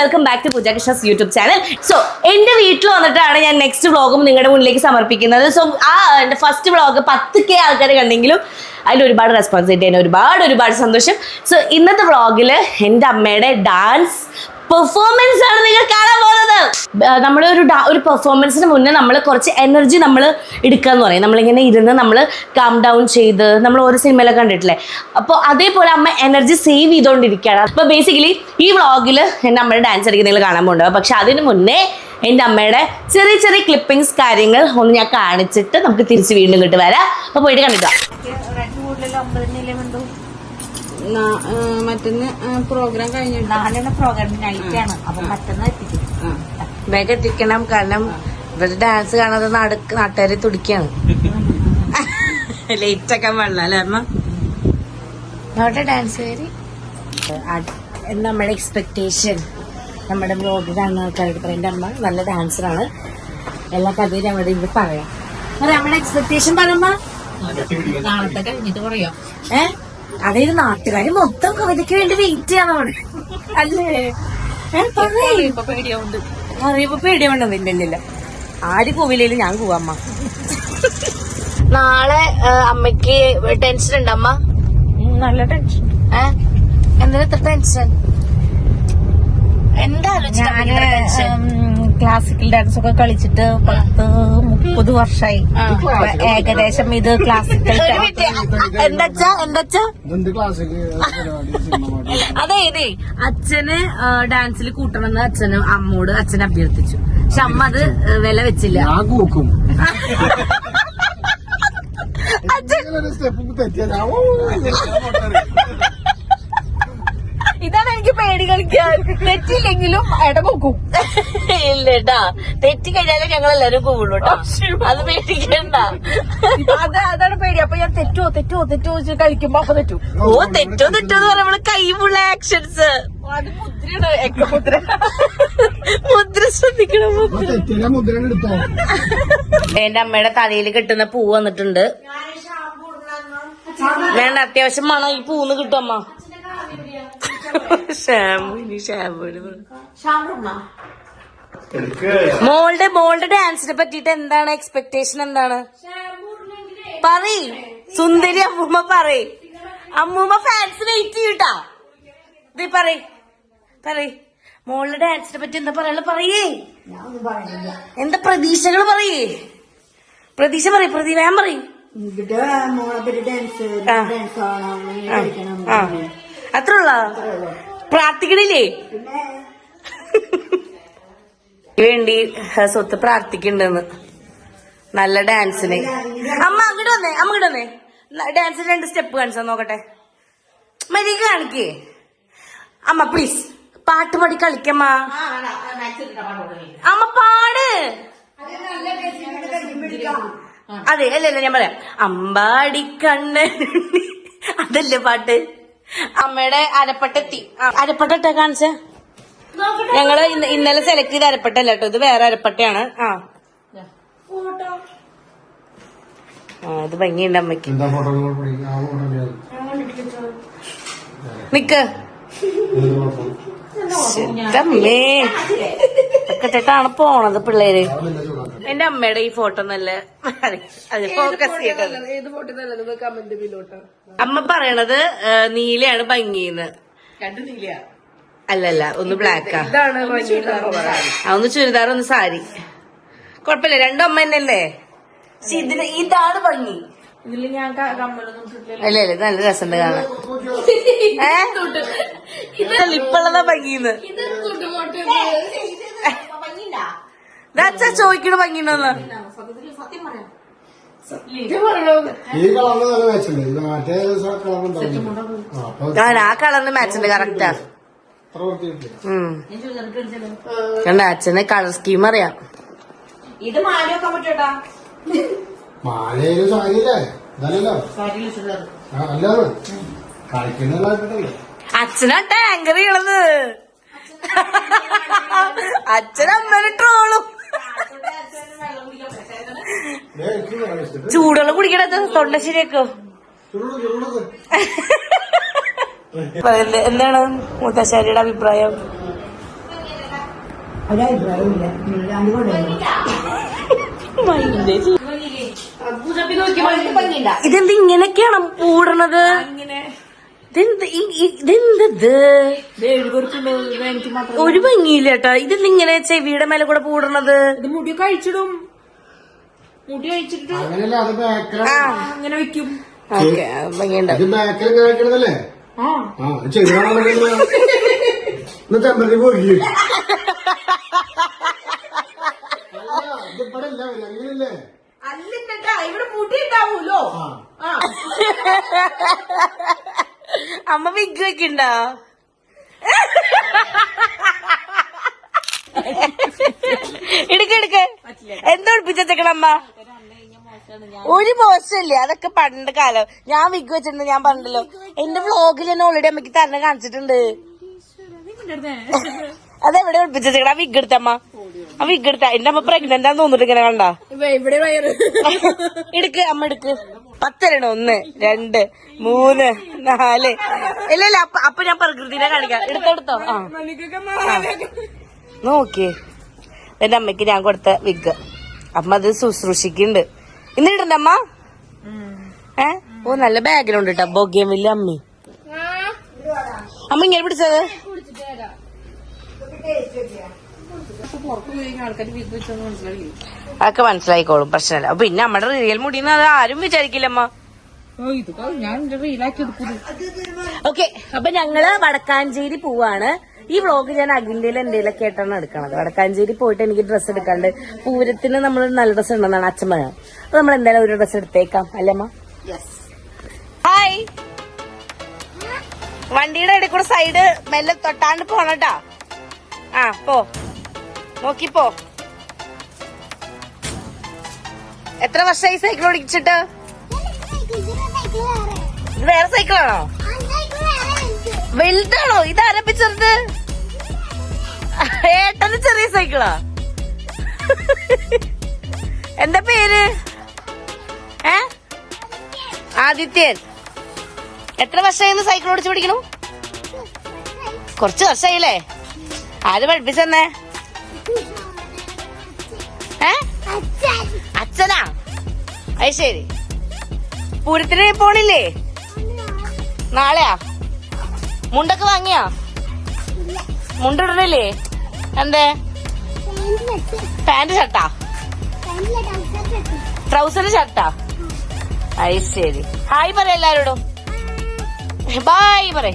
Welcome back to Pooja Krishna's YouTube channel so എന്റെ വീട്ടിൽ വന്നിട്ടാണ് ഞാൻ നെക്സ്റ്റ് വ്ളോഗും നിങ്ങളുടെ മുന്നിലേക്ക് സമർപ്പിക്കുന്നത്. സോ ആ എന്റെ ഫസ്റ്റ് വ്ളോഗ് പത്ത് കെ ആൾക്കാർ കണ്ടെങ്കിലും അതിൽ ഒരുപാട് റെസ്പോൺസ് കിട്ടിയതിന് ഒരുപാട് ഒരുപാട് സന്തോഷം. സോ ഇന്നത്തെ വ്ളോഗിൽ എന്റെ അമ്മയുടെ ഡാൻസ് പെർഫോമൻസ് ആണ് നിങ്ങൾ കാണാൻ പോകുന്നത്. നമ്മൾ ഒരു ഒരു പെർഫോമൻസിന് മുന്നേ നമ്മൾ കുറച്ച് എനർജി നമ്മൾ എടുക്കുക എന്ന് പറയും. നമ്മളിങ്ങനെ ഇരുന്ന് നമ്മൾ കാം ഡൗൺ ചെയ്ത് നമ്മൾ ഓരോ സിനിമയിലൊക്കെ കണ്ടിട്ടില്ലേ? അപ്പോൾ അതേപോലെ അമ്മ എനർജി സേവ് ചെയ്തുകൊണ്ടിരിക്കുകയാണ് അപ്പോൾ ബേസിക്കലി ഈ വ്ളോഗിൽ എന്റെ അമ്മയുടെ ഡാൻസ് നിങ്ങൾ കാണാൻ പോകുന്നുണ്ട്. പക്ഷെ അതിന് മുന്നേ എന്റെ അമ്മയുടെ ചെറിയ ചെറിയ ക്ലിപ്പിങ്സ് കാര്യങ്ങൾ ഒന്ന് ഞാൻ കാണിച്ചിട്ട് നമുക്ക് തിരിച്ച് വീണ്ടും കിട്ടി വരാം. അപ്പോൾ പോയിട്ട് കണ്ടിട്ടോ? മറ്റന്ന് പ്രോഗ്രാം കഴിഞ്ഞു നാളെ പ്രോഗ്രാം നൈറ്റാണ് അപ്പൊ മറ്റന്ന് എത്തിക്കും. വേഗം എത്തിക്കണം. കാരണം ഇവരുടെ ഡാൻസ് കാണാതെ നടക്ക് നാട്ടുകാരെ തുടിക്കാണ്. ലേറ്റ് ആക്കാൻ വെള്ളം അല്ലേ അമ്മ? നമ്മുടെ ഡാൻസ് നമ്മുടെ എക്സ്പെക്ടേഷൻ നമ്മുടെ ബ്ലോഗ് കാണുന്ന ആൾക്കാരോട് പറയുന്നത് അമ്മ നല്ല ഡാൻസറാണ് എല്ലാ കഥയും അവിടെ ഇത് പറയാം. നമ്മുടെ എക്സ്പെക്ടേഷൻ പറയുമ്പോ നാളത്തെ കഴിഞ്ഞിട്ട് പറയാം. ഏ? അതായത് നാട്ടുകാര് മൊത്തം കവിതയ്ക്ക് വേണ്ടി വെയിറ്റ് ചെയ്യാനാണ് അവിടെ. അല്ലേ? ഏ, പറയ്. ഇപ്പൊ പേടിയാവുണ്ട് വേണ്ടതില്ല ആര് കൂവില്ലേലും ഞാൻ പോവാമ്മ നാളെ അമ്മയ്ക്ക് അമ്മയ്ക്ക് ടെൻഷൻ ഉണ്ടമ്മ അമ്മ? നല്ല ടെൻഷൻ ഏ? എന്തിനാ ഇത്ര ടെൻഷൻ എന്താ ടെൻഷൻ? ക്ലാസിക്കൽ ഡാൻസ് ഒക്കെ കളിച്ചിട്ട് പത്ത് മുപ്പത് വർഷമായി ഏകദേശം ഇത് ക്ലാസിക്കൽ എന്താച്ചാ എന്താച്ചാ? അതെ ഇതേ അച്ഛന് ഡാൻസിൽ കൂട്ടണമെന്ന് അച്ഛന് അമ്മോട് അച്ഛൻ അഭ്യർത്ഥിച്ചു. പക്ഷെ അമ്മ അത് വില വെച്ചില്ല. ഇതാണ് എനിക്ക് പേടി കളിക്കാൻ. തെറ്റില്ലെങ്കിലും ഇടപോക്കും ഇല്ലട്ടാ. തെറ്റി കഴിഞ്ഞാലേ ഞങ്ങൾ എല്ലാരും കൂടുള്ളൂ കേട്ടോ അത് പേടിക്കണ്ട. അത് അതാണ് പേടി. അപ്പൊ ഞാൻ തെറ്റോ തെറ്റോ തെറ്റോ വെച്ച് കളിക്കുമ്പോ അപ്പൊ തെറ്റു. ഓ തെറ്റോ തെറ്റോ എന്ന് പറയുമ്പോൾ കൈമുള്ള ആക്ഷൻസ് അത് മുദ്രയാണ്. മുദ്ര. മുദ്ര ശ്രദ്ധിക്കണം എന്റെ അമ്മയുടെ തലയിൽ കിട്ടുന്ന പൂ വന്നിട്ടുണ്ട്. വേണ്ട അത്യാവശ്യം മണം ഈ പൂന്ന് കിട്ടും അമ്മ. ഷാമ്പു ഇനി ഷാമ്പൂന് മോളുടെ മോളുടെ ഡാൻസിനെ പറ്റിട്ട് എന്താണ് എക്സ്പെക്ടേഷൻ എന്താണ്? പറയ്. സുന്ദരി അമ്മൂമ്മ പറയ്. അമ്മൂമ്മ ഫാൻസ് വെയിറ്റ് ചെയ്യൂട്ടാ. ഇത് പറയ്. പറയ്. മോളുടെ ഡാൻസിനെ പറ്റി എന്താ പറയാനുള്ള പറയേ. എന്താ പ്രതീക്ഷകൾ പറയേ. പ്രതീക്ഷ പറയ് പ്രതി വേം പറയ്. അത്ര ഉള്ള? പ്രാർത്ഥിക്കണില്ലേ? വേണ്ടി സ്വത്ത് പ്രാർത്ഥിക്കണ്ടെന്ന് നല്ല ഡാൻസിന്. അമ്മ അങ്ങോട്ട് വന്നേ അമ്മ ഇങ്ങോട്ട് വന്നേ. ഡാൻസിന് രണ്ട് സ്റ്റെപ്പ് കാണിച്ചാ നോക്കട്ടെ. മരിക കാണിക്കേ. അമ്മ പ്ലീസ് പാട്ട് പാടി കളിക്കമ്മ. അമ്മ പാട്. അതെ അല്ല അല്ല ഞാൻ പറയാം. അമ്പാടി കണ്ണ്. അതല്ലേ പാട്ട്? അമ്മയുടെ അരപ്പട്ടെത്തി അരപ്പട്ടെട്ടാ കാണിച്ച. ഞങ്ങൾ ഇന്നലെ സെലക്ട് ചെയ്ത അരപ്പട്ടല്ല കേട്ടോ. ഇത് വേറെ അരപ്പട്ടയാണ്. ആ. ഇത് ഭംഗിയുണ്ട് അമ്മയ്ക്ക്. പിടിക്കും നിക്ക്. അമ്മേ ഒക്കെ പോണത് പിള്ളേര്. എന്റെ അമ്മയുടെ ഈ ഫോട്ടോ നല്ല ഫോക്കസ് ചെയ്തത്. അമ്മ പറയണത് നീലയാണ് ഭംഗിന്ന്. രണ്ട് നീല അല്ലല്ല ഒന്ന് ബ്ലാക്കാ ഇതാണ് ആ ഒന്ന് ചുരിദാർ ഒന്ന് സാരി. കൊഴപ്പില്ല രണ്ടും അമ്മ തന്നെയല്ലേ? പക്ഷെ ഇതിന് ഇതാണ് ഭംഗി. ഇതിൽ ഞാൻ. അല്ല അല്ല ഇത് നല്ല രസമുണ്ട് കാണാൻ. ഏ? ഇതല്ല ഇപ്പുള്ളതാ ഭംഗിന്ന്. ചോദിക്കണ ഭംഗിണ്ടോന്ന് മാച്ചുണ്ട് ആ അപ്പൊ ഞാൻ ആ കളറിന് മാച്ച് ഉണ്ട് കറക്റ്റാ കണ്ട അച്ഛനെ കളർ സ്കീം അറിയാം. ഇത് മാലയൊക്കെ പറ്റൂട്ടാ മാലയിലും സാരിയില്ലേ? അച്ഛനാ ടാങ്കർ ചെയ്യണത്. അച്ഛനമ്മനെ ട്രോളും ചൂടുവെള്ളം കുടിക്കണത്. തൊണ്ട ശരിയാക്കോ? എന്താണ് മുത്തശ്ശേരിയുടെ അഭിപ്രായം? ഇതെന്ത് ഇങ്ങനെയൊക്കെയാണ് കൂടണത് ഇതെന്ത് ഇതെന്തത്? ഒരു ഭംഗിയില്ല കേട്ടോ. ഇതെന്ത് ഇങ്ങനെ ചെവിയുടെ മേലെ കൂടെ പൂടണത്? ഇത് മുടി കഴിച്ചിടും. മുടി കഴിച്ചിട്ട് അങ്ങനെ വെക്കും. ഓക്കെ ആ. ആ ചെയ്യണോ ചെമ്പരത്തി പോയി ഇതിപ്പടെ ഇല്ല അങ്ങനെയല്ലേ അല്ലിട്ടാ ഇവിടെ മുടി ഉണ്ടാവൂലോ അമ്മ വിഗ് വെക്കണ്ടോ? എടുക്ക് എടുക്ക്. എന്താ ഒളിപ്പിച്ചേക്കണ അമ്മ? ഒരു മോശമല്ലേ? അതൊക്കെ പണ്ട് കാലം. ഞാൻ വിഗ് വെച്ചിട്ടുണ്ട് ഞാൻ പറഞ്ഞല്ലോ. എന്റെ വ്ളോഗിൽ തന്നെ ഓൾറെഡി അമ്മയ്ക്ക് തന്നെ കാണിച്ചിട്ടുണ്ട്. അതെവിടെ ഒളിപ്പിച്ചേക്കണ ആ വിഗ് എടുത്തമ്മ. ആ വിഗ് എടുത്ത. എന്റെ അമ്മ പ്രഗ്നന്റ് ആന്ന് തോന്നിട്ട് ഇങ്ങനെ കണ്ട. എടുക്ക് അമ്മ എടുക്ക്. പത്തരണം. ഒന്ന് രണ്ട് മൂന്ന് നാല്. ഇല്ല ഇല്ല. അപ്പൊ അപ്പൊ ഞാൻ പ്രകൃതിനെ കാണിക്കാം. എടുത്തെടുത്തോ ആ. നോക്കിയേ. എന്റെ അമ്മയ്ക്ക് ഞാൻ കൊടുത്ത വിഗ് അമ്മ അത് ശുശ്രൂഷിക്കുന്നുണ്ട്. ഇന്ന് ഇടണ്ട ഏ? ഓ നല്ല ബാഗിലുണ്ട് കേട്ടോ ബോഗ്യം വലിയ അമ്മി. അമ്മ ഇങ്ങനെ പിടിച്ചത്? അതൊക്കെ മനസ്സിലായിക്കോളും പ്രശ്നമില്ല. അപ്പൊ പിന്നെ നമ്മുടെ റിയൽ മുടിന്ന് അത് ആരും വിചാരിക്കില്ലമ്മ ഓക്കെ അപ്പൊ ഞങ്ങൾ വടക്കാഞ്ചേരി പോവാണ്. ഈ വ്ളോഗ് ഞാൻ അഖിലയിൽ എന്തെങ്കിലുമൊക്കെ ആയിട്ടാണ് എടുക്കണത്. വടക്കാഞ്ചേരി പോയിട്ട് എനിക്ക് ഡ്രസ്സ് എടുക്കാണ്ട് പൂരത്തിന് നമ്മൾ നല്ല ഡ്രസ്സ് ഉണ്ടെന്നാണ് അച്ഛൻ പറഞ്ഞത്. അപ്പൊ നമ്മൾ എന്തായാലും ഒരു ഡ്രസ്സ് എടുത്തേക്കാം. അല്ലേ അമ്മ? ഹായ് വണ്ടിയുടെ ഇടയിൽ കൂടെ സൈഡ് മെല്ലെ തൊട്ടാണ്ട് പോണട്ടാ. ആ പോ. നോക്കിപ്പോ എത്ര വർഷമായി സൈക്കിൾ ഓടിച്ചിട്ട്? വേറെ സൈക്കിളാണോ വലുതാണോ? ഇത് ആരംഭിച്ചത്? ഏട്ടന് ചെറിയ സൈക്കിളാ? എന്താ പേര്? ഏ? ആദിത്യൻ. എത്ര വർഷമായി സൈക്കിൾ ഓടിച്ചു പിടിക്കണു കുറച്ച് വർഷമായില്ലേ? ആര് പഠിപ്പിച്ചെന്നേ? അച്ഛനാ? അത് ശരി. പൂരത്തിന് പോണില്ലേ? നാളെയാ? മുണ്ടൊക്കെ വാങ്ങിയാ? മുണ്ടിടണില്ലേ? എന്തേ? പാന്റ് ഷർട്ടാ? ട്രൗസർ ഷർട്ടാ? അത് ശരി. ഹായ് പറ എല്ലാരോടും. ബായ് പറ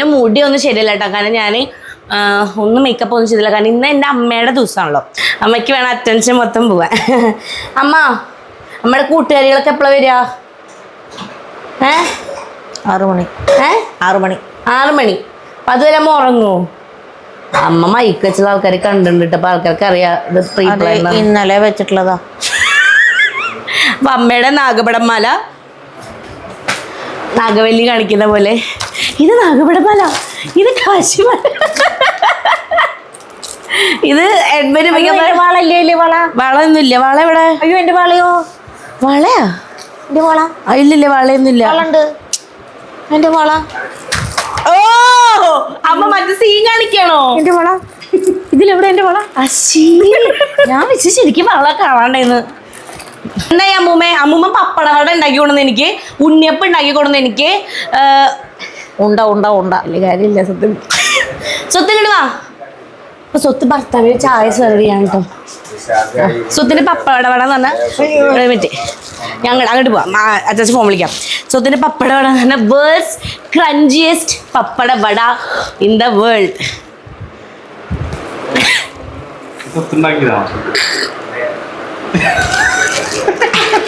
എന്റെ മുടി ഒന്നും ശരിയല്ല കേട്ടോ കാരണം ഞാൻ ഒന്നും മേക്കപ്പ് ഒന്നും ചെയ്തില്ല. കാരണം ഇന്ന് എന്റെ അമ്മയുടെ ദിവസമാണല്ലോ അമ്മയ്ക്ക് വേണം അറ്റൻഷൻ മൊത്തം പോവാൻ. അമ്മ നമ്മുടെ കൂട്ടുകാരികളൊക്കെ എപ്പോഴാണ് വരിക ഏ? ആറു മണി. ഏ? ആറു മണി. ആറു മണി. അപ്പം അതുവരെ അമ്മ ഉറങ്ങുമോ അമ്മ മൈക്ക് വെച്ചുള്ള ആൾക്കാർ കണ്ടിട്ടുണ്ട് അപ്പം അപ്പൊ ആൾക്കാർക്ക് അറിയാം. ഇത് പ്രീ ഇന്നലെ വെച്ചിട്ടുള്ളതാ. അപ്പം അമ്മയുടെ നാഗപടം മാല. നാഗവല്ലി കാണിക്കുന്ന പോലെ. ഇത് നാഗപടമല? ഇത് കാശിമല. ഇത് എഡ്മന് വളല്ലേ ഇല്ലേ വള? വളയൊന്നുമില്ല. വള എവിടെ അയ്യോ എന്റെ വളയോ? വളയാ? എന്റെ വള? ഇല്ലില്ല വളയൊന്നുമില്ല. വളണ്ട്. എന്റെ വള? ഓ അമ്മ മറ്റേ സീൻ കാണിക്കണോ? എന്റെ വള? ഇതിലെവിടെ എന്റെ വള? അശീ ഞാൻ വെച്ച് ശരിക്കും വള കാണാണ്ടായിരുന്നു. എന്നാ ഈ അമ്മൂമ്മ? അമ്മൂമ്മ പപ്പടവട ഉണ്ടാക്കി കൊടുന്ന് എനിക്ക് ഉണ്ണിയപ്പം ഉണ്ടാക്കി കൊടുന്ന് എനിക്ക് ഉണ്ട ഉണ്ട ഉണ്ട. വലിയ കാര്യമില്ല സ്വത്ത് സ്വത്ത് ഇങ്ങോട്ട് വാ അപ്പൊ സ്വത്ത് ഭർത്താവിന് ചായ സെർവ് ചെയ്യാൻ കേട്ടോ. സ്വത്തിന് പപ്പട വട എന്ന് പറഞ്ഞാൽ പറ്റി ഞങ്ങൾ അങ്ങോട്ട് പോവാം. അത്യാവശ്യം ഫോൺ വിളിക്കാം. സ്വത്തിന് പപ്പട വട എന്ന് പറഞ്ഞാൽ world's crunchiest pappada vada in the world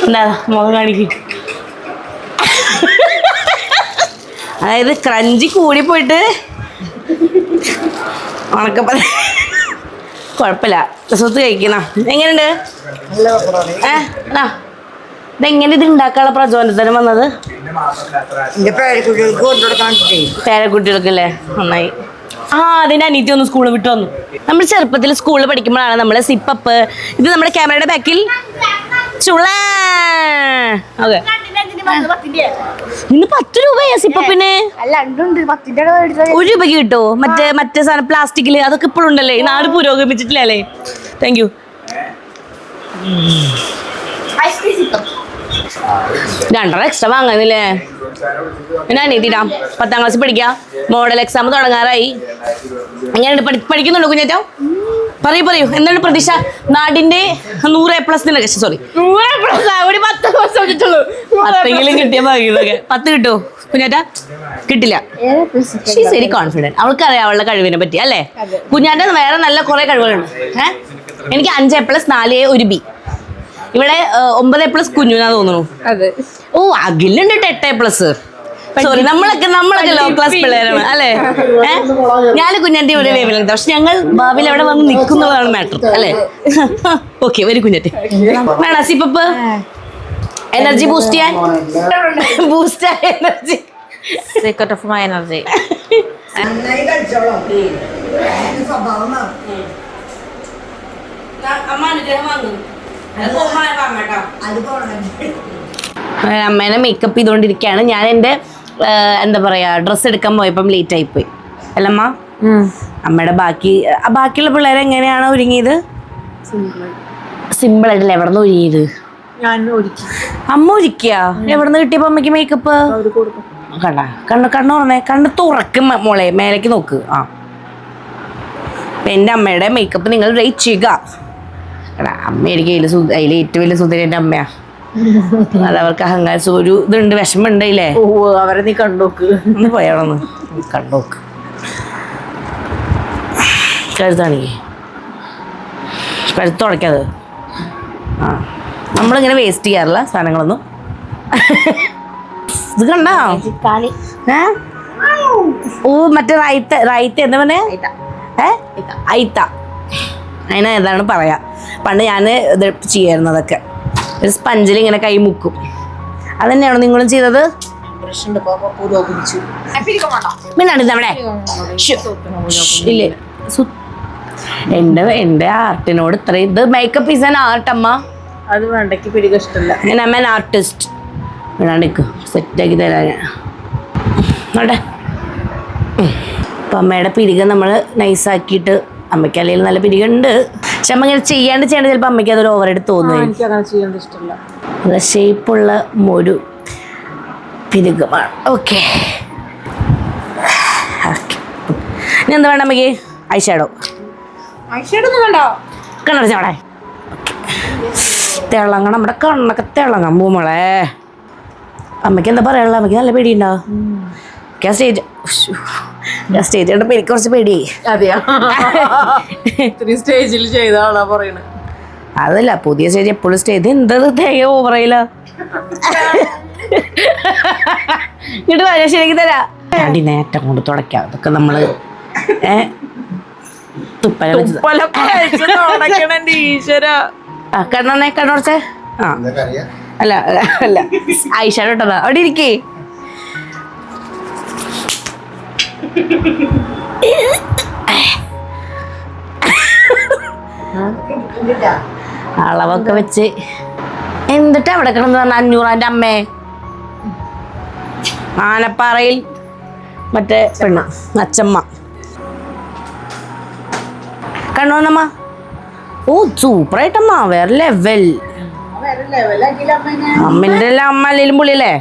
എന്താ? മുഖം കാണിക്കും. അതായത് ക്രഞ്ചി കൂടി പോയിട്ട് ഉണക്കപ്പ കുഴപ്പമില്ല സ്വത്ത് കഴിക്കുന്ന എങ്ങനെയുണ്ട്? ഏ ആ ഇതെങ്ങനെ ഇത് ഉണ്ടാക്കാനുള്ള പ്രചോദനത്തിന് വന്നത്? പേരക്കുട്ടികൾക്കല്ലേ? നന്നായി. ആ അതിന്റെ അനീതി ഒന്ന് സ്കൂളിൽ വിട്ടു വന്നു. നമ്മൾ ചെറുപ്പത്തിൽ സ്കൂളിൽ പഠിക്കുമ്പോഴാണ് നമ്മൾ സിപ്പപ്പ് ഇത് നമ്മുടെ ക്യാമറയുടെ ബാക്കിൽ ചുള. ഓക്കെ. ഇന്ന് പത്ത് രൂപയാ സിപ്പപ്പിന് അല്ല ഒരു രൂപയ്ക്ക് കിട്ടോ? മറ്റേ മറ്റേ സാധനം പ്ലാസ്റ്റിക്കിൽ. അതൊക്കെ ഇപ്പോഴും ഉണ്ടല്ലേ? ഈ നാട് പുരോഗമിച്ചിട്ടില്ലല്ലേ താങ്ക് യു രണ്ടര എക്സ്ട്രാ വാങ്ങുന്നില്ലേ? എന്നാ അനിയത്തിടാം പത്താം ക്ലാസ്സിൽ പഠിക്കാം. മോഡൽ എക്സാം തുടങ്ങാറായി. എങ്ങനെയുണ്ട്? പഠി പഠിക്കുന്നുണ്ടോ കുഞ്ഞേറ്റോ? പറയൂ പറയൂ. എന്താണ് പ്രതീക്ഷ? നാടിന്റെ നൂറ് എ പ്ലസ് നിനക്ക് സോറി നൂറ് പ്ലസ് ഒരു പത്ത് ദിവസം വെച്ചിട്ടുള്ളൂ പത്തെങ്കിലും കിട്ടിയ ഭാഗ്യമൊക്കെ പത്ത് കിട്ടുമോ കുഞ്ഞാറ്റ? കിട്ടില്ല. ഷീസ് വെരി കോൺഫിഡന്റ് അവൾക്കറിയാം അവളുടെ കഴിവിനെ പറ്റി അല്ലേ? കുഞ്ഞാറ്റ വേറെ നല്ല കുറെ കഴിവുകളുണ്ട്. ഏഹ് എനിക്ക് അഞ്ച് എ പ്ലസ് നാല് എ ഒരു ബി ഇവിടെ ഒമ്പത് എ പ്ലസ് കുഞ്ഞുനാ തോന്നുന്നു. ഓ അഖിലുണ്ട് കേട്ടോ എട്ട് എ പ്ലസ് സോറി നമ്മളൊക്കെ നമ്മളൊക്കെ ലോ ക്ലാസ് പിള്ളേരാണ് അല്ലേ? ഞാൻ കുഞ്ഞാന്റെ ഒരു വേവിലുണ്ട് പക്ഷെ ഞങ്ങൾ ഭാവിയിൽ അവിടെ വന്ന് നിൽക്കുന്നതാണ് മാറ്റർ അല്ലേ? ഓക്കെ വരി കുഞ്ഞാറ്റി വേണം സിപ്പപ്പ്? എനർജി ബൂസ്റ്റ് ചെയ്യാൻ? Boost energy secret of my energy അമ്മേനെ മേക്കപ്പ് ചെയ്തുകൊണ്ടിരിക്കുകയാണ് ഞാൻ എന്റെ എന്താ പറയാ ഡ്രസ്സ് എടുക്കാൻ പോയപ്പം ലേറ്റ് ആയി പോയി അല്ലമ്മ അമ്മയുടെ ബാക്കി ബാക്കിയുള്ള പിള്ളേരെ എങ്ങനെയാണ് ഒരുങ്ങിയത്? സിമ്പിൾ ആയിട്ടല്ലേ എവിടെ നിന്ന് ഒരുങ്ങിയത് അമ്മ ഒരുക്കിയ? എവിടെ നിന്ന് കിട്ടിയപ്പോ അമ്മയ്ക്ക് മേക്കപ്പ് കണ്ട കണ്ണ് കണ്ണു പറഞ്ഞേ കണ്ണ് തുറക്കും മോളെ മേലേക്ക് നോക്ക്. ആ. എന്റെ എന്റെ അമ്മയുടെ മേക്കപ്പ് നിങ്ങൾ റേറ്റ് ചെയ്യുക. അമ്മ എനിക്ക് അതിൽ ഏറ്റവും വലിയ സുന്ദരി എന്റെ അമ്മയാ. അത് അവർക്ക് അഹങ്കാര ഒരു ഇതുണ്ട് വിഷമുണ്ടല്ലേ അവരെ നീ കണ്ടോക്ക്. ഒന്ന് പോയാളൊന്ന് കണ്ടോക്ക്. കഴുത്താണെങ്കിൽ കഴുത്ത് തുടയ്ക്കാത്. ആ നമ്മളിങ്ങനെ വേസ്റ്റ് ചെയ്യാറില്ല സാധനങ്ങളൊന്നും. ഇത് കണ്ടോ? ഏ? ഓ മറ്റേ റൈത്ത റൈത്ത എന്താ പറഞ്ഞേ? ഏ? ഐത്ത അതിനെന്താണ് പറയാ. പണ്ട് ഞാൻ ഇത് ചെയ്യായിരുന്നു അതൊക്കെ ഒരു സ്പഞ്ചിൽ ഇങ്ങനെ കൈ മുക്കും. അത് തന്നെയാണോ നിങ്ങളും ചെയ്തത്? എന്റെ ഇതവിടെ ഇല്ലേ? എന്റെ ആർട്ടിനോട് ഇത്ര ഇത് മേക്കപ്പ് ഈസ് ആൻ ആർട്ട് അമ്മ. അത് വേണ്ടക്ക് പിടിക ഇഷ്ടമല്ല ഞാൻ അമ്മ ആൻ ആർട്ടിസ്റ്റ് മിണ്ടാണ്ടിക്ക് സെറ്റാക്കി തരാൻ ഞാൻ. നോട്ടെ അപ്പം അമ്മയുടെ പിരിക നമ്മൾ നൈസാക്കിയിട്ട് അമ്മയ്ക്ക് അല്ലെങ്കിൽ നല്ല പിരിക ഉണ്ട് പക്ഷെ അമ്മ ഇങ്ങനെ ചെയ്യാണ്ട് ചെയ്യേണ്ട ചിലപ്പോൾ അമ്മയ്ക്ക് അതൊരു ഓവറായിട്ട് തോന്നുന്നു എനിക്ക് അങ്ങനെ ചെയ്യേണ്ട ഇഷ്ടമല്ല നല്ല ഷേപ്പുള്ള മൊരു പിരുകമാണ് ഓക്കെ ഇനി എന്താ വേണ്ട അമ്മയ്ക്ക്? ഐഷാഡോ ഐഷേഡൊന്നും കണ്ടോ കണ്ണടച്ച അവിടെ. തിളങ്ങണം. നമ്മുടെ കണ്ണൊക്കെ തിളങ്ങാൻ പോകും മോളെ. അമ്മയ്ക്ക് എന്താ പറയാനുള്ള അമ്മയ്ക്ക് നല്ല പേടിയുണ്ടോ? ഞാൻ സ്റ്റേജ് ഞാൻ സ്റ്റേജ് കണ്ടപ്പോൾ എനിക്ക് കുറച്ച് പേടിയായി അതെയാ? സ്റ്റേജിൽ ചെയ്താണോ പറയണേ? അതല്ല പുതിയ സ്റ്റേജ് എപ്പോഴും സ്റ്റേജ് എന്തത് തേങ്ങ ഓവറയില്ല ഇങ്ങോട്ട് വരാ ശരിക്കും തരാം. അടി നേറ്റം കൊണ്ട് തുടയ്ക്കാം. അതൊക്കെ നമ്മൾ ഏ? തുപ്പല കണ്ണേ ആ. അല്ല അല്ല. ഐഷാഡോ ഇട്ടതാ. അവിടെ ഇരിക്കേ. അളവൊക്കെ വെച്ച്. എന്നിട്ട് അവിടെ കിടന്ന് പറഞ്ഞ അഞ്ഞൂറാന്റെ അമ്മേ? ആനപ്പാറയിൽ മറ്റേ പെണ്ണ് അച്ചമ്മ. കണ്ണോന്നമ്മ ഓ സൂപ്പറായിട്ടമ്മ വേറെ ലെവൽ അമ്മന്റെ എല്ലാം അമ്മ അല്ലെങ്കിലും പുള്ളിയല്ലേ?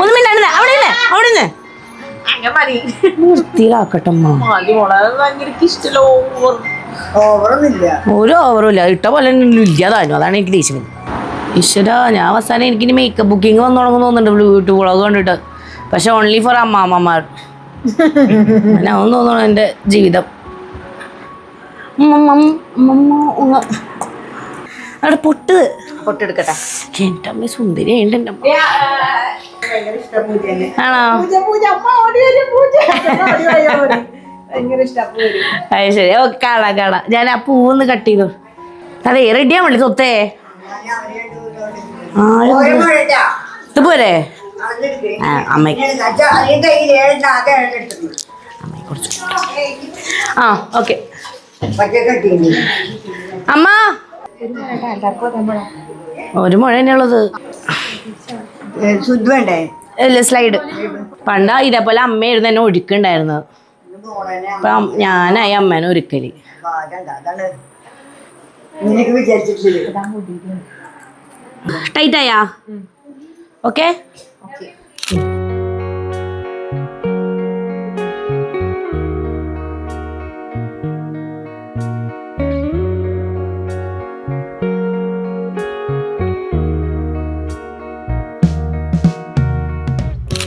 ഒന്നും മിണ്ടാണ്ട് അവിടെ ഇല്ലേ അവിടെ നിന്ന്. വൃത്തിയിലാക്കട്ടെ അമ്മ. ഇഷ്ടമല്ലോ ഒരു ഓവറും ഇല്ല. ഇട്ട പോലെ ഇല്ലാതായിരുന്നു അതാണ് എനിക്ക് ദേഷ്യം. ഈശ്വര ഞാൻ അവസാനം എനിക്കിനി മേക്കപ്പ് ബുക്കിംഗ് വന്നു തുടങ്ങുന്നു തോന്നുന്നുണ്ട് യൂട്യൂബ് വ്ളോഗ് കണ്ടിട്ട്. പക്ഷെ ഓൺലി ഫോർ അമ്മാമ്മമാർ. അവൻ തോന്നുന്നു എന്റെ ജീവിതം. അവിടെ പൊട്ട്. പൊട്ടെടുക്കട്ടെ. എന്റെ അമ്മ സുന്ദരി ഉണ്ട് എന്റെ അമ്മ. ആണോ? അത് ശരി. ഓക്കെ കാണാം കാണാം. ഞാൻ ആ പൂന്ന് കട്ട് ചെയ്തു. അതെ റെഡിയാ വേണ്ടി സ്വത്തേ. ആ ഇത് പോരെ. ആ, അമ്മയ്ക്ക്. ആ ഓക്കെ. അമ്മ. ഒരു മുഴ തന്നെയുള്ളത് അല്ല ഇല്ല സ്ലൈഡ് പണ്ട് ഇതേപോലെ അമ്മയായിരുന്നു എന്നെ ഒഴുക്കുണ്ടായിരുന്നത് ഇപ്പൊ അം- ഞാനായി അമ്മേനെ ഒരുക്കൽ. അതാണ്. നിനക്ക് വിചാരിച്ചിട്ടില്ല? ടൈറ്റ് ആയാ? ഓക്കെ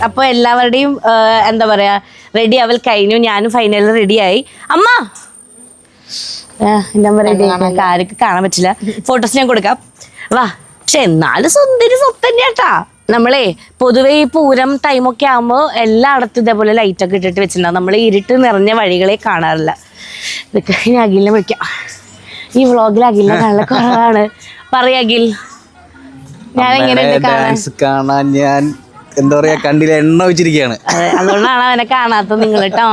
അപ്പോൾ എല്ലാവരുടെയും എന്താ പറയാ റെഡി അവൽ കഴിഞ്ഞു. ഞാനും ഫൈനലിൽ റെഡിയായി അമ്മ! റെഡി ആർക്ക് കാണാൻ പറ്റില്ല. ഫോട്ടോസ് ഞാൻ കൊടുക്കാം. വാ. പക്ഷെ എന്നാലും സുന്ദരി സ്വത്ത് തന്നെയാട്ടാ നമ്മളെ പൊതുവെ ഈ പൂരം ടൈമൊക്കെ ആകുമ്പോൾ എല്ലായിടത്തും ഇതേപോലെ ലൈറ്റൊക്കെ ഇട്ടിട്ട് വെച്ചിട്ടുണ്ടാവും. നമ്മൾ ഇരുട്ട് നിറഞ്ഞ വഴികളെ കാണാറില്ല. ഇതൊക്കെ ഞാൻ അഖിലിനെ വിളിക്കാം. ഈ വ്ളോഗിൽ അഖിലിനെ കാണാൻ കുറവാണ്. പറയാ അഖിൽ. ഞാൻ എങ്ങനെയുണ്ട് കാണാൻ? കാണാൻ ഞാൻ എന്താ പറയാ കണ്ടില്ല എണ്ണ വെച്ചിരിക്കുകയാണ് അതെ അതുകൊണ്ടാണ് അവനെ കാണാത്തത് നിങ്ങൾ കേട്ടോ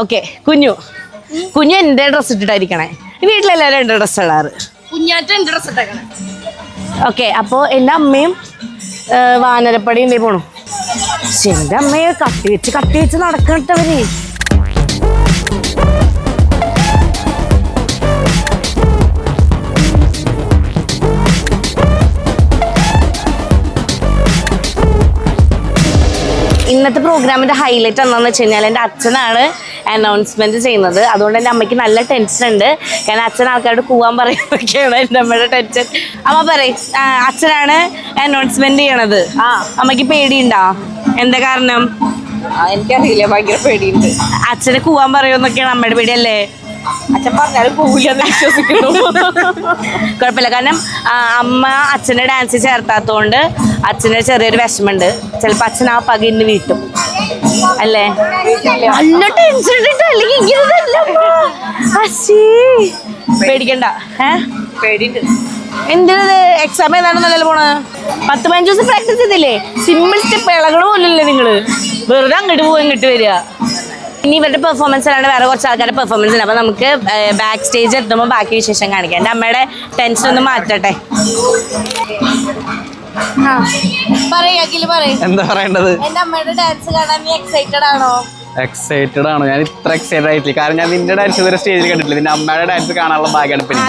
ഓക്കെ കുഞ്ഞു. കുഞ്ഞു എന്റെ ഡ്രസ് ഇട്ടിട്ടായിരിക്കണേ. വീട്ടിലെല്ലാവരും ഇടാറ്. കുഞ്ഞാറ്റ എന്റെ ഡ്രസ് ഇട്ടേക്കണേ. ഓക്കെ അപ്പോൾ എന്റെ അമ്മയും വാനരപ്പടിയും പോണു. പക്ഷെ എന്റെ അമ്മയെ കത്തി വെച്ച് കത്തി വെച്ച് നടക്കട്ടവര് ഇന്നത്തെ പ്രോഗ്രാമിന്റെ ഹൈലൈറ്റ് എന്താണെന്ന് വെച്ച് കഴിഞ്ഞാൽ എന്റെ അച്ഛനാണ് അനൗൺസ്മെന്റ് ചെയ്യുന്നത്. അതുകൊണ്ട് എന്റെ അമ്മയ്ക്ക് നല്ല ടെൻഷൻ ഉണ്ട്. കാരണം അച്ഛൻ ആൾക്കാരോട് പോവാൻ പറയുന്നതൊക്കെയാണ് എന്റെ അമ്മയുടെ ടെൻഷൻ അമ്മ പറയും അച്ഛനാണ് അനൗൺസ്മെന്റ് ചെയ്യണത്. ആ. അമ്മയ്ക്ക് പേടിയുണ്ടോ? എന്താ കാരണം? എനിക്കറിയില്ല ഭയങ്കര പേടിയുണ്ട്. അച്ഛനെ കൂവാൻ പറയുമെന്നൊക്കെയാണ് അമ്മയുടെ പേടിയല്ലേ? അച്ഛൻ പറഞ്ഞാലും പോവില്ലെന്ന് വിശ്വസിക്കുന്നു. കുഴപ്പമില്ല. കാരണം അമ്മ അച്ഛനെ ഡാൻസ് ചേർത്താത്തോണ്ട് അച്ഛന് ചെറിയൊരു വിഷമമുണ്ട്. ചിലപ്പോൾ അച്ഛൻ ആ പക ഇന്ന് വീട്ടും. അല്ലേ? നല്ല ടെൻഷൻ ഉണ്ട് അല്ലെങ്കിൽ. അശ്ശീ. പേടിക്കണ്ട. എന്തിനത് എക്സാം ഏതാണെന്നല്ലോ പോണത്? പത്ത് പതിനഞ്ച് ദിവസം പ്രാക്ടീസ് ചെയ്തില്ലേ? സിമ്പിൾ സ്റ്റെപ്പ് ഇളകൾ പോലല്ലേ നിങ്ങൾ? വെറുതെ അങ്ങോട്ട് പോകും ഇങ്ങോട്ട് വരിക. ഇനി ഇവരുടെ പെർഫോമൻസ് അല്ലാണ്ട് വേറെ കുറച്ച് ആൾക്കാരുടെ പെർഫോമൻസ് ഉണ്ട്. അപ്പൊ നമുക്ക് ബാക്ക് സ്റ്റേജ് എത്തുമ്പോൾ ബാക്കി വിശേഷം കാണിക്കാം. എന്റെ അമ്മയുടെ ടെൻഷൻ ഒന്ന് മാറ്റട്ടെ. എന്താ പറയേണ്ടത്? എന്റെ അമ്മയുടെ ഡാൻസ് കാണാൻ നീ എക്സൈറ്റഡ് ആണോ? എക്സൈറ്റഡ് ആണ്? ഞാൻ ഇത്ര എക്സൈറ്റഡ് ആയിട്ടില്ല. കാരണം ഞാൻ നിന്റെ ഡാൻസ് ഇതുവരെ സ്റ്റേജിൽ കണ്ടിട്ടില്ല. നിന്റെ അമ്മയുടെ ഡാൻസ് കാണാനുള്ള ഭാഗ്യമാണ് പിന്നെ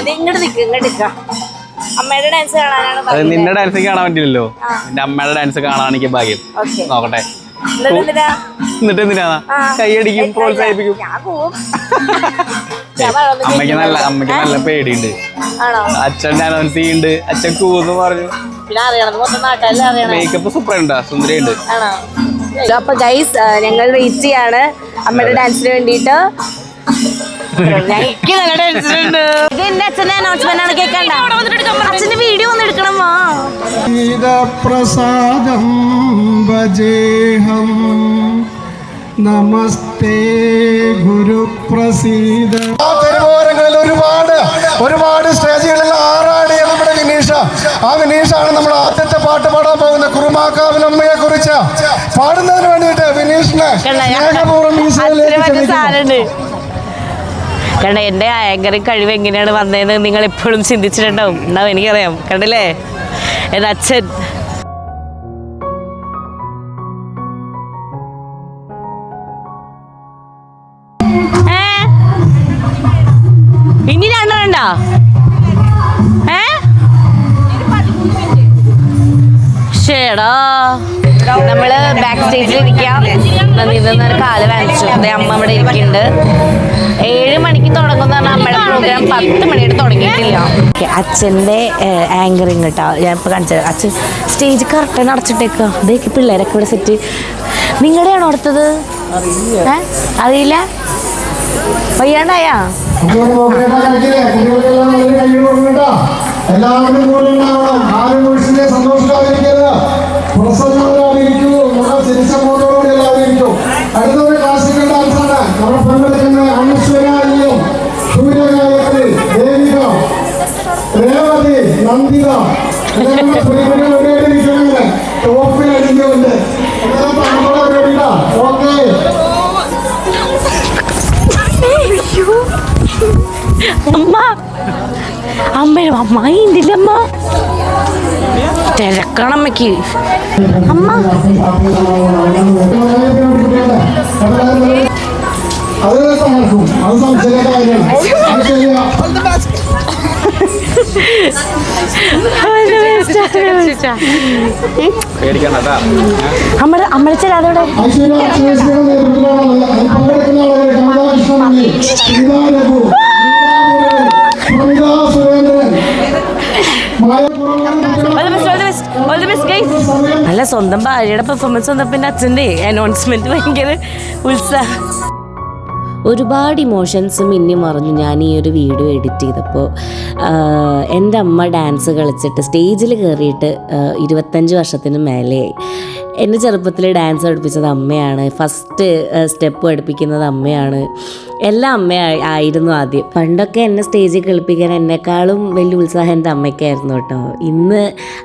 അമ്മയുടെ ഡാൻസ് കാണാനാണ് അത് നിന്റെ ഡാൻസ് കാണാൻ പറ്റില്ലല്ലോ. നിന്റെ അമ്മയുടെ ഡാൻസ് കാണാൻ എനിക്ക് ഭാഗ്യം. നോക്കട്ടെ. എന്നിട്ട് എന്തിനാ? കൈയടിക്കും പ്രോത്സാഹിപ്പിക്കും. അമ്മയ്ക്ക് നല്ല അമ്മയ്ക്ക് നല്ല പേടിയുണ്ട്. ആണോ? അച്ഛൻ അനൗൺസ് ഉണ്ട് അച്ഛൻ കൂന്ന് പറഞ്ഞു. മേക്കപ്പ് സൂപ്പർ ഉണ്ട് സുന്ദരിയുണ്ട്. ആണോ? അപ്പൊ ഗൈസ് ഞങ്ങൾ വെയിറ്റ് ചെയ്യാണ്. അമ്മയുടെ ഡാൻസിന് വേണ്ടിട്ട് ഉണ്ട്. അച്ഛന്റെ വീഡിയോ ഒന്ന് എടുക്കണം വാ. പ്രസാദം ഭജേഹം. നമസ്തേ ഗുരുപ്രസീദ ആ തെരുവോരങ്ങളിൽ ഒരുപാട് ഒരുപാട് സ്റ്റേജുകളിൽ ആറാടിയ നമ്മുടെ വിനീഷ. ആ വിനീഷാണ് നമ്മൾ ആദ്യത്തെ പാട്ട് പാടാൻ പോകുന്ന കുറുമാക്കാവിനമ്മയെ കുറിച്ച്. പാടുന്നതിന് വേണ്ടിയിട്ട് വിനീഷിനെ സ്നേഹപൂർവം കാരണം എന്റെ ആങ്കറി കഴിവ് എങ്ങനെയാണ് വന്നതെന്ന് നിങ്ങൾ എപ്പോഴും ചിന്തിച്ചിട്ടുണ്ടാവും. ഉണ്ടാവും എനിക്കറിയാം. കണ്ടില്ലേ? എന്റെ അച്ഛൻ ശേടാ നമ്മൾ ബാക്ക് സ്റ്റേജിൽ ഇരിക്കാം നിന്നൊരു കാൽ വാങ്ങിച്ചു അമ്മ ഇവിടെ ഇരിക്കുന്നുണ്ട്. ഏഴ് മണിക്ക് തുടങ്ങുന്ന നമ്മുടെ പ്രോഗ്രാം പത്ത് മണിയായിട്ട് തുടങ്ങിയിട്ടില്ല. അച്ഛന്റെ അച്ഛന്റെ ആങ്കറിങ് കേട്ടോ ഞാൻ ഇപ്പോൾ കാണിച്ചത് അച്ഛൻ സ്റ്റേജ് കറക്റ്റ് അടച്ചിട്ടേക്കുക അതേക്ക് പിള്ളേരൊക്കെ ഇവിടെ സെറ്റ് നിങ്ങളുടെയാണോ അടുത്തത് ഏ? അറിയില്ല? വയ്യാണ്ടായാ. എല്ലാവരും കൂടി ഉണ്ടാവണം. ആരും വീട്ടിലെ പ്രസംഗങ്ങളായിരിക്കും നമ്മുടെ തിരിച്ച അടുത്തൊരു ക്ലാസിക്കൽ ഡാൻസാണ്. നമ്മൾ പങ്കെടുക്കുന്ന അമ്മശ്വരായും സൂര്യഗായത്രി ദേവിക രേവതി നന്ദിത ടോപ്പിൽ അടിക്കുന്നുണ്ട്. ഓക്കെ. അമ്മ. അമ്മ മൈൻഡില്ലമ്മ ഉണ്ടില്ല അമ്മ തിരക്കണം അമ്മയ്ക്ക് അമ്മ അത് നടക്കും അത് സംശയമില്ലാത്ത കാര്യമാണ് അത് ശരിയാ പേടിക്കണ്ട കേട്ടാ അമ്മയുടെ അമ്മച്ചൻ അതോടെ ഐശ്വര്യ അല്ല സ്വന്തം ഭാര്യയുടെ പെർഫോമൻസ് വന്നപ്പോ എന്റെ അച്ഛന്റെ അനൗൺസ്മെന്റ് ഭയങ്കര ഉത്സാഹം. ഒരുപാട് ഇമോഷൻസ് മിന്നി മറിഞ്ഞു ഞാൻ ഈ ഒരു വീഡിയോ എഡിറ്റ് ചെയ്തപ്പോൾ എന്റെ അമ്മ ഡാൻസ് കളിച്ചിട്ട് സ്റ്റേജിൽ കയറിയിട്ട് ഇരുപത്തഞ്ച് വർഷത്തിന് മേലെയായി. എന്റെ ചെറുപ്പത്തിൽ ഡാൻസ് പഠിപ്പിച്ചത് അമ്മയാണ്. ഫസ്റ്റ് സ്റ്റെപ്പ് പഠിപ്പിക്കുന്നത് അമ്മയാണ്. എല്ലാം അമ്മ ആയിരുന്നു ആദ്യം. പണ്ടൊക്കെ എന്നെ സ്റ്റേജിൽ കളിപ്പിക്കാൻ എന്നെക്കാളും വലിയ ഉത്സാഹം എന്റെ അമ്മയ്ക്കായിരുന്നു കേട്ടോ. ഇന്ന്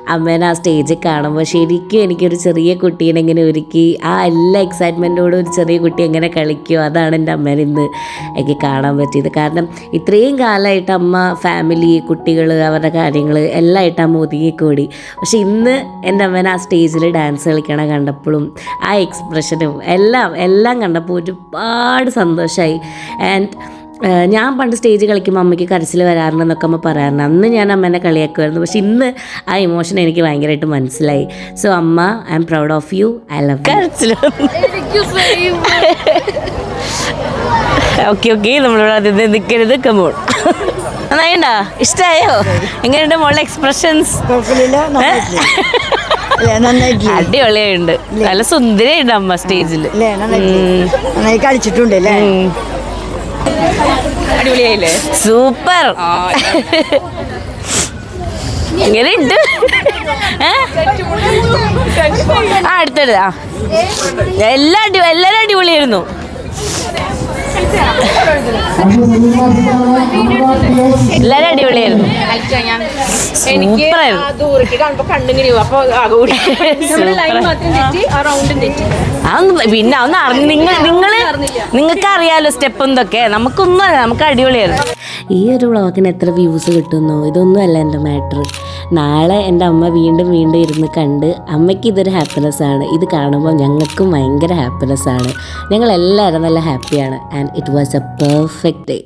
അമ്മേനെ ആ സ്റ്റേജിൽ കാണുമ്പോൾ ശരിക്കും എനിക്കൊരു ചെറിയ കുട്ടീനെ ഇങ്ങനെ ഒരുക്കി ആ എല്ലാ എക്സൈറ്റ്മെന്റോടും ഒരു ചെറിയ കുട്ടി എങ്ങനെ കളിക്കുമോ അതാണ് എന്റെ അമ്മേനെ ഇന്ന് എനിക്ക് കാണാൻ പറ്റിയത്. കാരണം ഇത്രയും കാലമായിട്ട് അമ്മ ഫാമിലി കുട്ടികൾ അവരുടെ കാര്യങ്ങൾ എല്ലാം ആയിട്ട് അമ്മ ഒതുങ്ങിക്കൂടി. പക്ഷെ ഇന്ന് എന്റെ അമ്മേനെ ആ സ്റ്റേജിൽ ഡാൻസ് കളിക്കണ കണ്ടപ്പോഴും ആ എക്സ്പ്രഷനും എല്ലാം എല്ലാം കണ്ടപ്പോൾ ഒരുപാട് സന്തോഷമായി ആൻഡ് ഞാൻ പണ്ട് സ്റ്റേജ് കളിക്കുമ്പോൾ അമ്മയ്ക്ക് കരച്ചിൽ വരാറുണ്ടെന്നൊക്കെ അമ്മ പറയാറുണ്ട്. അന്ന് ഞാൻ അമ്മേനെ കളിയാക്കുമായിരുന്നു. പക്ഷെ ഇന്ന് ആ ഇമോഷൻ എനിക്ക് ഭയങ്കരമായിട്ട് മനസ്സിലായി. സോ അമ്മ I am proud of you I love കരച്ചിൽ ഓക്കെ ഓക്കെ നമ്മളിവിടെ അതിന് നിൽക്കരുത് കമോൺ നന്നായിണ്ടാ ഇഷ്ടമായോ എങ്ങനെയുണ്ട് മോളുടെ എക്സ്പ്രഷൻസ് അടിപൊളിയുണ്ട് നല്ല സുന്ദരിയുണ്ട് അമ്മ സ്റ്റേജിൽ കളിച്ചിട്ടുണ്ട് അല്ലേ അടിപൊളിയായില്ലേ? സൂപ്പർ. ഇങ്ങനെ ഉണ്ട് ആ അടുത്തടുത്താ എല്ലാ അടി എല്ലാരും അടിപൊളിയായിരുന്നു. എല്ലാരും അടിപൊളിയായിരുന്നു. എനിക്ക് ദൂരേക്ക് കാണുമ്പോ കണ്ടിങ്ങനെ അപ്പൊ അതൊന്നും പിന്നെ അതൊന്നും അറിഞ്ഞു നിങ്ങൾ നിങ്ങൾ നിങ്ങൾക്ക് അറിയാലോ സ്റ്റെപ്പ് എന്തൊക്കെ? നമുക്കൊന്നും അറിയാം. നമുക്ക് അടിപൊളിയായിരുന്നു. ഈ ഒരു വ്ളോഗിന് എത്ര വ്യൂസ് കിട്ടുന്നു? ഇതൊന്നും അല്ല എന്റെ മാറ്റർ നാളെ എന്റെ അമ്മ വീണ്ടും വീണ്ടും ഇരുന്ന് കണ്ട് അമ്മയ്ക്ക് ഇതൊരു ഹാപ്പിനെസ് ആണ്. ഇത് കാണുമ്പോൾ ഞങ്ങൾക്കും ഭയങ്കര ഹാപ്പിനെസ് ആണ്. ഞങ്ങൾ നല്ല ഹാപ്പിയാണ് and it was a perfect day